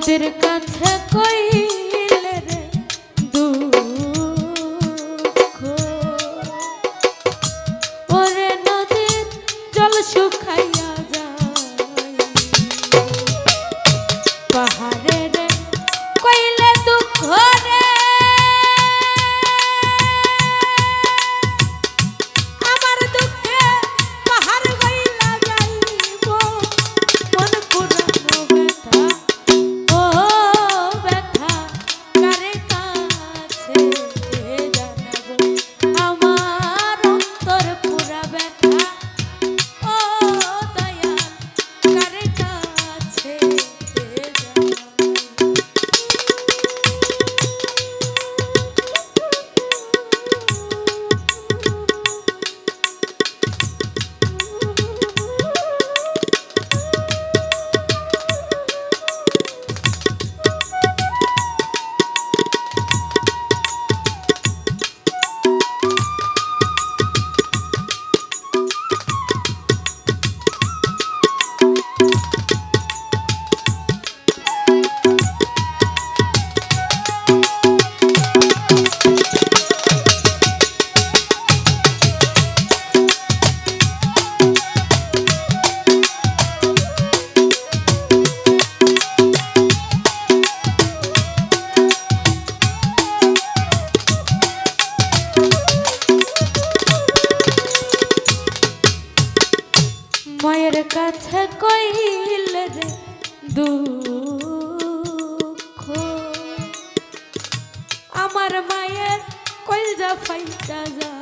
তোদের কাছে কই মায়ের কাছে কইল যে দুঃখ। আমার মায়ের কইল যা ফাইটা যা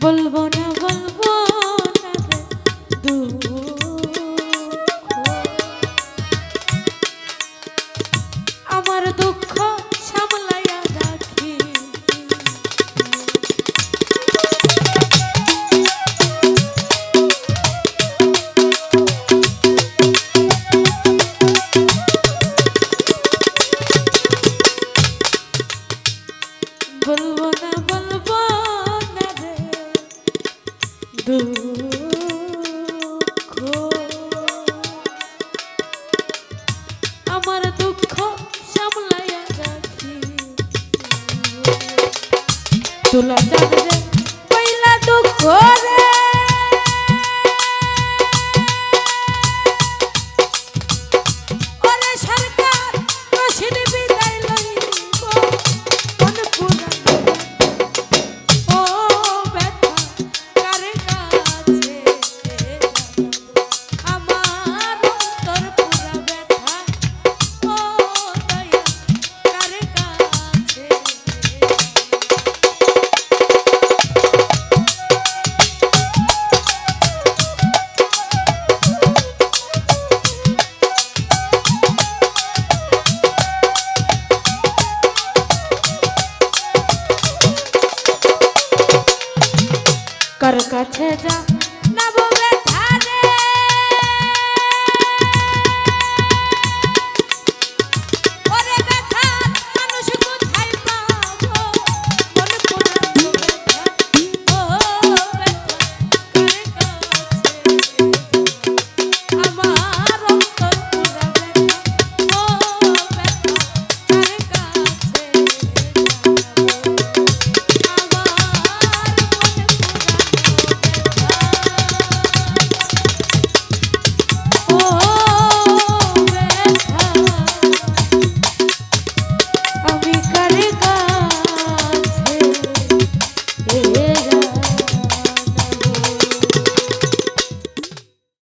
বলব না তুলা চাঁদ রে কইলা দুঃখ কার যা।